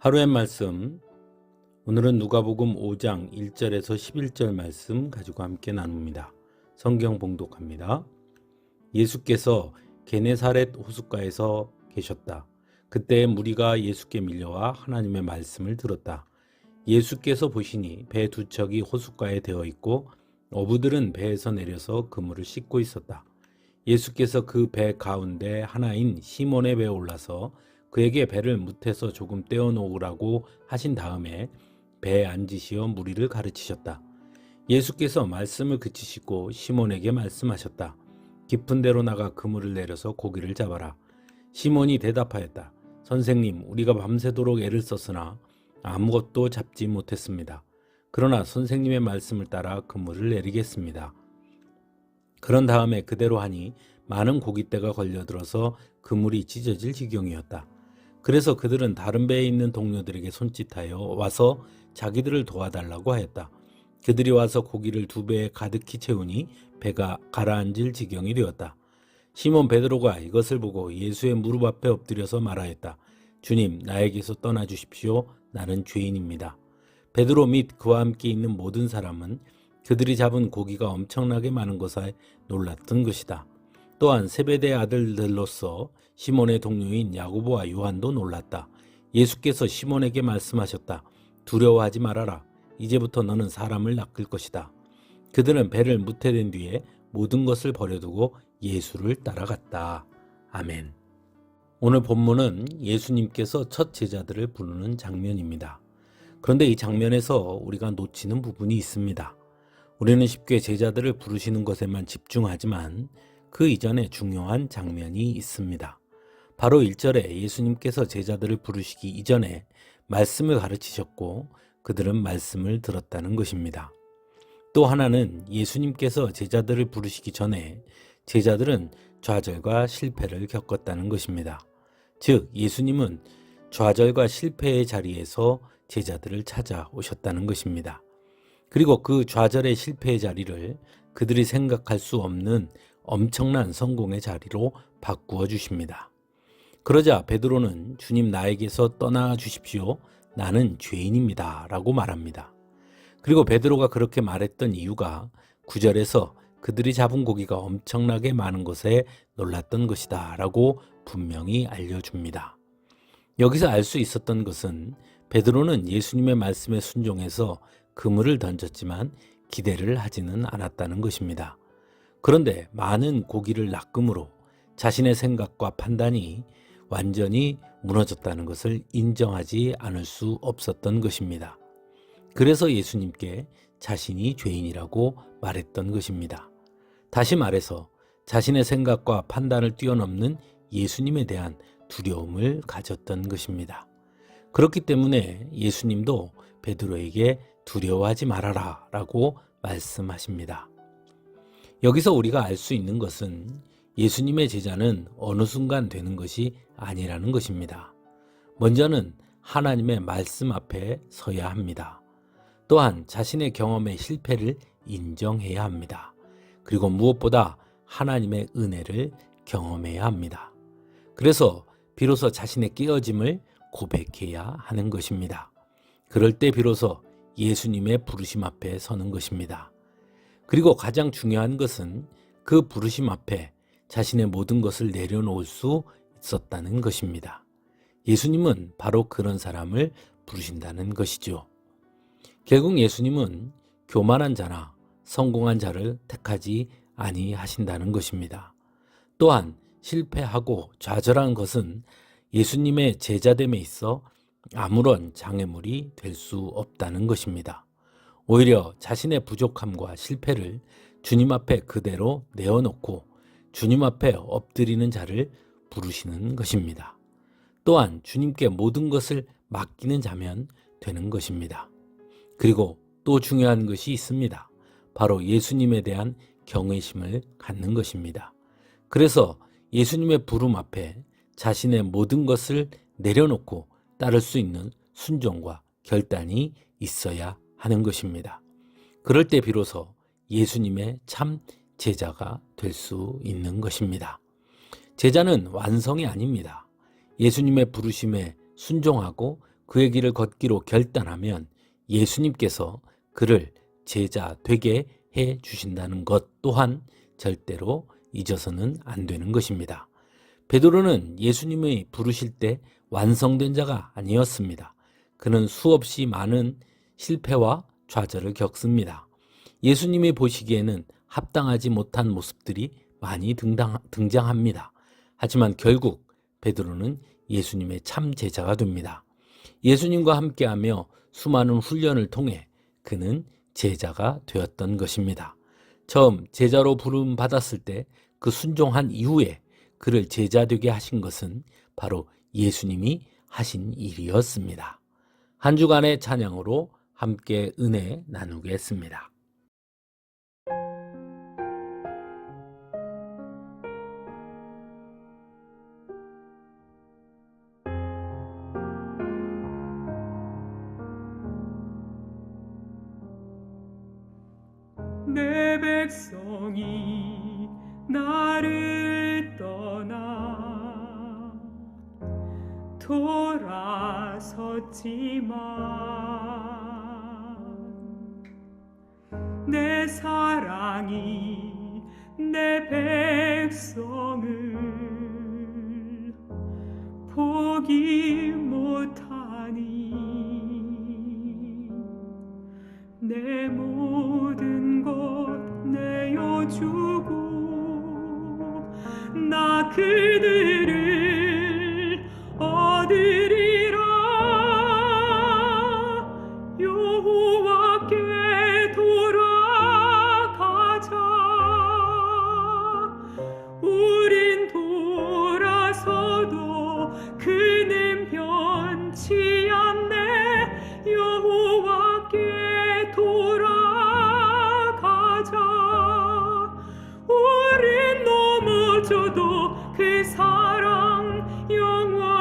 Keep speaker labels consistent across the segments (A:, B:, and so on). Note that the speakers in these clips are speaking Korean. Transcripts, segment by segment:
A: 하루의 말씀 오늘은 누가복음 5장 1절에서 11절 말씀 가지고 함께 나눕니다. 성경 봉독합니다. 예수께서 게네사렛 호숫가에서 계셨다. 그때 무리가 예수께 밀려와 하나님의 말씀을 들었다. 예수께서 보시니 배 두 척이 호숫가에 되어 있고 어부들은 배에서 내려서 그물을 씻고 있었다. 예수께서 그 배 가운데 하나인 시몬의 배에 올라서 그에게 배를 무태서 조금 떼어 놓으라고 하신 다음에 배에 앉으시어 무리를 가르치셨다. 예수께서 말씀을 그치시고 시몬에게 말씀하셨다. 깊은 데로 나가 그물을 내려서 고기를 잡아라. 시몬이 대답하였다. 선생님, 우리가 밤새도록 애를 썼으나 아무것도 잡지 못했습니다. 그러나 선생님의 말씀을 따라 그물을 내리겠습니다. 그런 다음에 그대로 하니 많은 고깃대가 걸려들어서 그물이 찢어질 지경이었다. 그래서 그들은 다른 배에 있는 동료들에게 손짓하여 와서 자기들을 도와달라고 하였다. 그들이 와서 고기를 두 배에 가득히 채우니 배가 가라앉을 지경이 되었다. 시몬 베드로가 이것을 보고 예수의 무릎 앞에 엎드려서 말하였다. 주님, 나에게서 떠나 주십시오. 나는 죄인입니다. 베드로 및 그와 함께 있는 모든 사람은 그들이 잡은 고기가 엄청나게 많은 것에 놀랐던 것이다. 또한 세베대의 아들들로서 시몬의 동료인 야고보와 요한도 놀랐다. 예수께서 시몬에게 말씀하셨다. 두려워하지 말아라. 이제부터 너는 사람을 낚을 것이다. 그들은 배를 무태된 뒤에 모든 것을 버려두고 예수를 따라갔다. 아멘. 오늘 본문은 예수님께서 첫 제자들을 부르는 장면입니다. 그런데 이 장면에서 우리가 놓치는 부분이 있습니다. 우리는 쉽게 제자들을 부르시는 것에만 집중하지만 그 이전에 중요한 장면이 있습니다. 바로 1절에 예수님께서 제자들을 부르시기 이전에 말씀을 가르치셨고 그들은 말씀을 들었다는 것입니다. 또 하나는 예수님께서 제자들을 부르시기 전에 제자들은 좌절과 실패를 겪었다는 것입니다. 즉, 예수님은 좌절과 실패의 자리에서 제자들을 찾아오셨다는 것입니다. 그리고 그 좌절의 실패의 자리를 그들이 생각할 수 없는 엄청난 성공의 자리로 바꾸어 주십니다. 그러자 베드로는 주님 나에게서 떠나 주십시오. 나는 죄인입니다. 라고 말합니다. 그리고 베드로가 그렇게 말했던 이유가 구절에서 그들이 잡은 고기가 엄청나게 많은 것에 놀랐던 것이다. 라고 분명히 알려줍니다. 여기서 알 수 있었던 것은 베드로는 예수님의 말씀에 순종해서 그물을 던졌지만 기대를 하지는 않았다는 것입니다. 그런데 많은 고기를 낚음으로 자신의 생각과 판단이 완전히 무너졌다는 것을 인정하지 않을 수 없었던 것입니다. 그래서 예수님께 자신이 죄인이라고 말했던 것입니다. 다시 말해서 자신의 생각과 판단을 뛰어넘는 예수님에 대한 두려움을 가졌던 것입니다. 그렇기 때문에 예수님도 베드로에게 두려워하지 말아라 라고 말씀하십니다. 여기서 우리가 알 수 있는 것은 예수님의 제자는 어느 순간 되는 것이 아니라는 것입니다. 먼저는 하나님의 말씀 앞에 서야 합니다. 또한 자신의 경험의 실패를 인정해야 합니다. 그리고 무엇보다 하나님의 은혜를 경험해야 합니다. 그래서 비로소 자신의 깨어짐을 고백해야 하는 것입니다. 그럴 때 비로소 예수님의 부르심 앞에 서는 것입니다. 그리고 가장 중요한 것은 그 부르심 앞에 자신의 모든 것을 내려놓을 수 있었다는 것입니다. 예수님은 바로 그런 사람을 부르신다는 것이죠. 결국 예수님은 교만한 자나 성공한 자를 택하지 아니하신다는 것입니다. 또한 실패하고 좌절한 것은 예수님의 제자됨에 있어 아무런 장애물이 될 수 없다는 것입니다. 오히려 자신의 부족함과 실패를 주님 앞에 그대로 내어놓고 주님 앞에 엎드리는 자를 부르시는 것입니다. 또한 주님께 모든 것을 맡기는 자면 되는 것입니다. 그리고 또 중요한 것이 있습니다. 바로 예수님에 대한 경외심을 갖는 것입니다. 그래서 예수님의 부름 앞에 자신의 모든 것을 내려놓고 따를 수 있는 순종과 결단이 있어야 하는 것입니다. 그럴 때 비로소 예수님의 참 제자가 될 수 있는 것입니다. 제자는 완성이 아닙니다. 예수님의 부르심에 순종하고 그의 길을 걷기로 결단하면 예수님께서 그를 제자 되게 해 주신다는 것 또한 절대로 잊어서는 안 되는 것입니다. 베드로는 예수님의 부르실 때 완성된 자가 아니었습니다. 그는 수없이 많은 실패와 좌절을 겪습니다. 예수님이 보시기에는 합당하지 못한 모습들이 많이 등장합니다. 하지만 결국 베드로는 예수님의 참 제자가 됩니다. 예수님과 함께하며 수많은 훈련을 통해 그는 제자가 되었던 것입니다. 처음 제자로 부름 받았을 때 그 순종한 이후에 그를 제자 되게 하신 것은 바로 예수님이 하신 일이었습니다. 한 주간의 찬양으로 함께 은혜 나누겠습니다.
B: 돌아섰지만 내 사랑이 내 백성을 포기 못하니 내 모든 것 내어주고 나 그들을 그 사랑 영원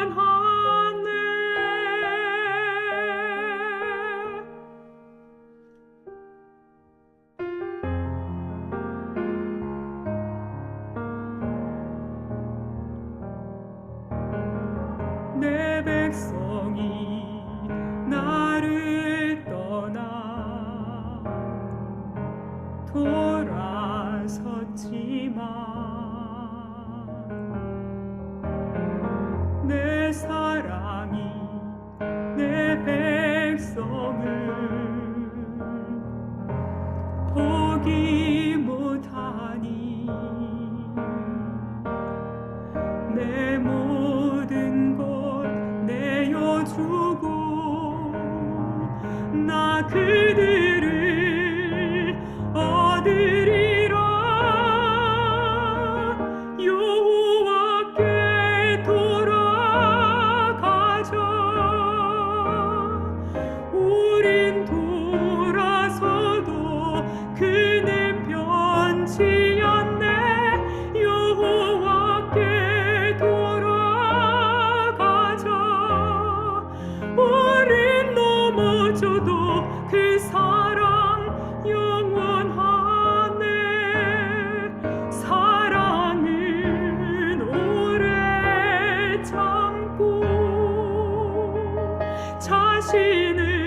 B: bene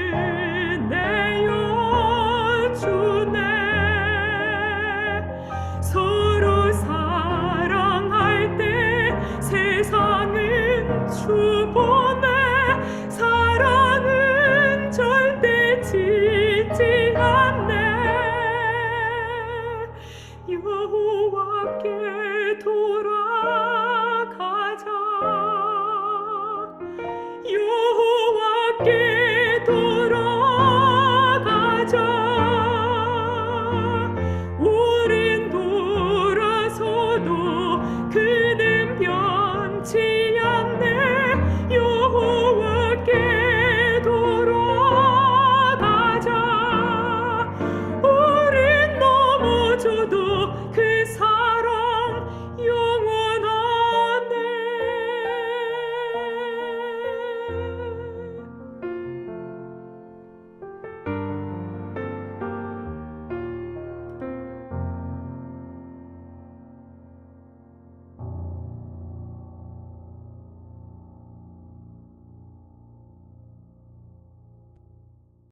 B: 그